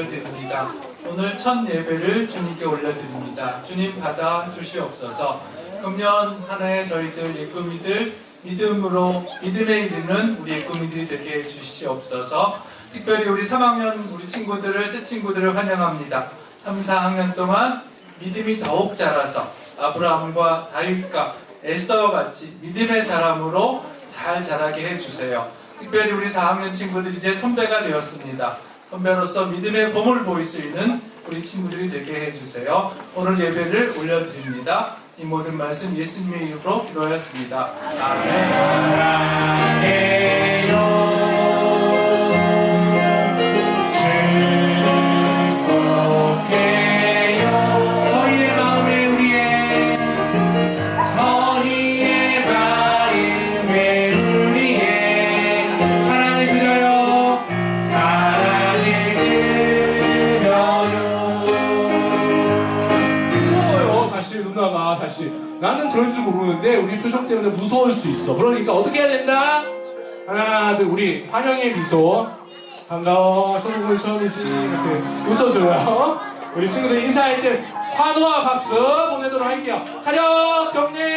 올려드립니다. 오늘 첫 예배를 주님께 올려드립니다. 주님 받아 주시옵소서. 금년 한해 저희들 예꾸미들 믿음으로 믿음에 이르는 우리 예꾸미들이 되게 해 주시옵소서. 특별히 우리 3학년 우리 친구들을 새 친구들을 환영합니다. 3, 4학년 동안 믿음이 더욱 자라서 아브라함과 다윗과 에스더와 같이 믿음의 사람으로 잘 자라게 해주세요. 특별히 우리 4학년 친구들이 이제 선배가 되었습니다. 선배로서 믿음의 봄을 보일 수 있는 우리 친구들이 되게 해주세요. 오늘 예배를 올려드립니다. 이 모든 말씀 예수님의 이름으로 기도하였습니다. 아멘. 서희 사실 나는 그런 줄 모르는데 우리 표정 때문에 무서울 수 있어. 그러니까 어떻게 해야 된다? 하나 둘 우리 환영의 미소. 반가워. 형님 처음이지. 이렇게 웃어줘요. 우리 친구들 인사할 때 환호와 박수 보내도록 할게요. 차렷! 경례